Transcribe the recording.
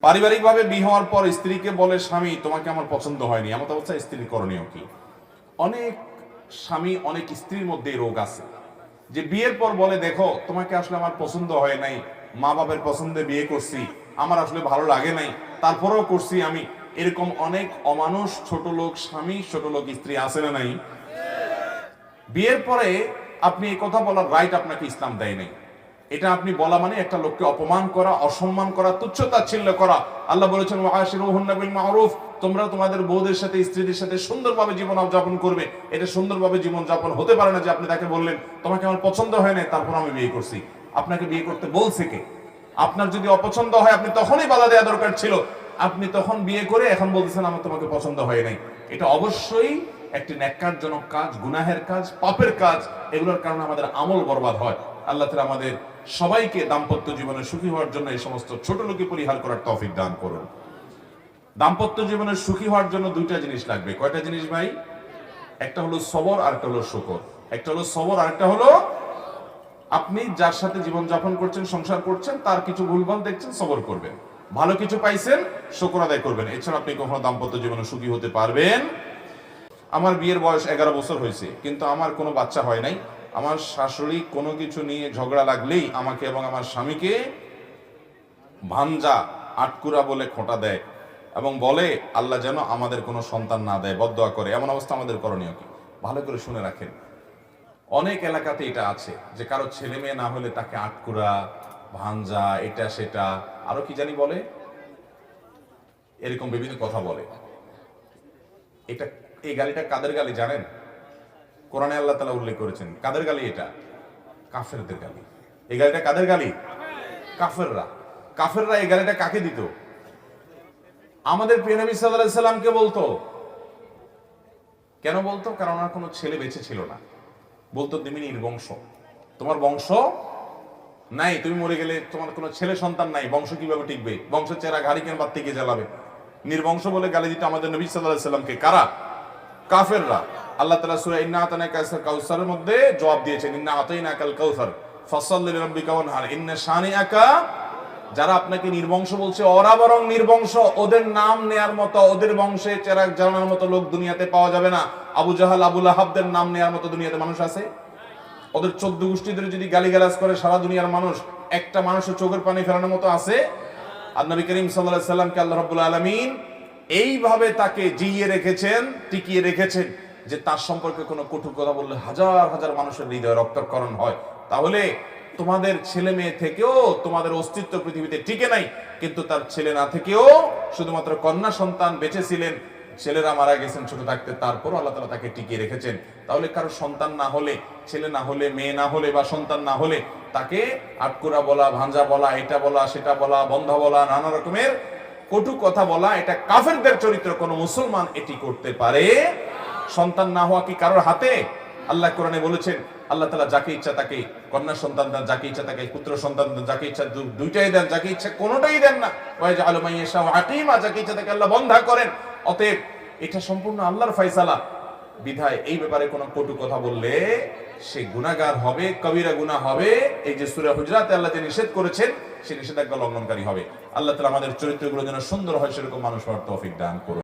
পারিবারিক ভাবে বিয়ে হওয়ার পর স্ত্রীকে বলে, স্বামী, তোমাকে আমার পছন্দ হয়নি। এমন অবস্থায় স্ত্রীর করণীয় কি? অনেক স্বামী, অনেক স্ত্রীর মধ্যে রোগ আছে। যে বিয়ের পর বলে, দেখো, তোমাকে আসলে আমার পছন্দ হয় নাই। মা বাবার পছন্দে বিয়ে করছি। আমার আসলে ভালো লাগে নাই। তারপরেও করছি আমি। এরকম অনেক অমানুষ, ছোট লোক, স্বামী, ছোট লোক, স্ত্রী আছে না নাই? বিয়ের পরে আপনি এই কথা বলার রাইট আপনাকে ইসলাম দেয় নাই। এটা আপনি বলা মানে একটা লোককে অপমান করা, অসম্মান করা তুচ্ছ তাচ্ছিল্য করা। আল্লাহ বলেছেন ওয়াশিরুহুন্না বিল মারুফ তোমরা তোমাদের বউদের সাথে, স্ত্রীদের সাথে সুন্দরভাবে জীবন যাপন করবে। এটা সুন্দরভাবে জীবন যাপন হতে পারে না যে আপনি তাকে বললেন, তোমাকে আমার পছন্দ হয় না তারপর আমি বিয়ে করছি। আপনাকে বিয়ে করতে বলছে কে? আপনার যদি অপছন্দ হয়, আপনি তখনই বাধা দেওয়া দরকার ছিল। আপনি তখন বিয়ে করে এখন বলতেছেন, আমার তোমাকে পছন্দ হয় নাই। এটা অবশ্যই একটি ন্যাক্কারজনক কাজ, গুনাহের কাজ, পাপের কাজ। এগুলোর কারণে আমাদের আমল বরবাদ হয়। আল্লাহ তালা আমাদের সবাইকে দাম্পত্য জীবনে সুখী হওয়ার জন্য এই সমস্ত ছোট লোকে পরিহার করার তৌফিক দান করুন। দাম্পত্য জীবনে সুখী হওয়ার জন্য দুইটা জিনিস লাগবে। কয়টা জিনিস ভাই? একটা হলো সবর আর একটা হলো শুকর। একটা হলো সবর আর একটা হলো আপনি যার সাথে জীবন যাপন করছেন, সংসার করছেন, তার কিছু ভুলভাল দেখছেন, সবর করবেন। ভালো কিছু পাইছেন, শুকর আদায় করবেন। এছাড়া আপনি কখনো দাম্পত্য জীবনে সুখী হতে পারবেন। আমার বিয়ের বয়স এগারো বছর হয়েছে, কিন্তু আমার কোনো বাচ্চা হয় নাই। আমার শাশুড়ি কোনো কিছু নিয়ে ঝগড়া লাগলেই আমাকে এবং আমার স্বামীকে ভাঞ্জা, আটকুরা বলে খোঁটা দেয় এবং বলে, আল্লাহ যেন আমাদের কোনো সন্তান না দেয় বদয়া করে। এমন অবস্থা আমাদের করণীয় কি? ভালো করে শুনে রাখেন। অনেক এলাকাতে এটা আছে যে কারও ছেলে মেয়ে না হলে তাকে আটকুরা, ভাঞ্জা, এটা সেটা, আরও কি জানি বলে? এরকম বিভিন্ন কথা বলে। এটা, এই গালিটা কাদের গালি জানেন? কোরআনে আল্লাহ তালা উল্লেখ করেছেন, কাদের গালি এটা? কাফেরদের গালি। এই গালিটা কাদের গালি? কাফেররা। কাফেররা এই গালিটা কাকে দিত? আমাদের প্রিয় নবী সাল্লাল্লাহু সাল্লামকে বলতো। কেন বলতো? কারণ ওনার কোনো ছেলে বেঁচে ছিল না। বলতো, তুমি নির্বংশ। তোমার বংশ নাই। তুমি মরে গেলে তোমার কোনো ছেলে সন্তান নাই। বংশ কীভাবে টিকবে? বংশ চেরা ঘাড়ি কেন বাদ থেকে জ্বালাবে? নির্বংশ বলে গালি দিত আমাদের নবী সাল্লাল্লাহু সাল্লামকে। কারা? কাফেররা। আল্লাহ তাআলা সূরা ইন্না আতানাকা কাউসারের মধ্যে জবাব দিয়েছেন, ইন্না আতাইনাকাল কাউসার, ফাসাল্লি লিরাব্বিকা ওয়ানহার, ইন্না শানিআকা, যারা আপনাকে নির্বংশ বলছে, ওরা বরং নির্বংশ, ওদের নাম নেয়ার মতো, ওদের বংশে চেরাগ জ্বালানোর মতো লোক দুনিয়াতে পাওয়া যাবে না। আবু জাহাল আবুল আহাবদের নাম নেয়ার মতো দুনিয়াতে মানুষ আছে? ওদের চোদ্দ গোষ্ঠীদের যদি গালিগালাজ করে সারা দুনিয়ার মানুষ, একটা মানুষের চোখের পানি ফেরানোর মতো আছে? আর নবী করিম সাল্লাহ সাল্লামকে আল্লাহ রাব্বুল আলামিন এইভাবে তাকে জিইয়ে রেখেছেন, টিকিয়ে রেখেছেন যে তার সম্পর্কে কোনো কটু কথা বললে হাজার হাজার মানুষের হৃদয় রক্তকরণ হয়। তাহলে তোমাদের ছেলে মেয়ে থেকেও তোমাদের অস্তিত্ব পৃথিবীতে টিকে নাই, কিন্তু তার ছেলে না থেকেও শুধুমাত্র কন্যা সন্তান বেঁচে ছিলেন ছেলেরা মারা গেছেন, ছোট থাকতে তারপর আল্লাহ তালা তাকে টিকিয়ে রেখেছেন। তাহলে কারও সন্তান না হলে, ছেলে না হলে, মেয়ে না হলে বা সন্তান না হলে তাকে আটকুরা বলা, ভাঞ্জা বলা, এটা বলা, সেটা বলা, বন্ধা বলা, নানা রকমের কটু কথা বলা, এটা কাফেরদের চরিত্র কোন মুসলমান এটি করতে পারে। সন্তান না হওয়া কি কারোর হাতে? আল্লাহ কোরআনে বলেছেন, আল্লাহ তালা যাকে ইচ্ছা তাকে, কন্যা সন্তান দেন, যাকে ইচ্ছা তাকে, পুত্র সন্তান দেন, যাকে ইচ্ছা দুইটাই দেন, যাকে ইচ্ছা কোনোটাই দেন না। ওয়াইজ আলমাইয়েশা হাকিমা যাকে ইচ্ছা তাকে আল্লাহ বন্ধা করেন। অতএব এটা সম্পূর্ণ আল্লাহর ফয়সালা। বিধায় এই ব্যাপারে কোনো কটু কথা বললে সে গুণাগার হবে, কবিরা গুনা হবে। এই যে সুরে হুজরাতে, আল্লাহ যে নিষেধ করেছেন, সে নিষেধাজ্ঞা লঙ্ঘনকারী হবে। আল্লাহ তালা আমাদের চরিত্রগুলো যেন সুন্দর হয়, সেরকম মানুষ হওয়ার তৌফিক দান করুন।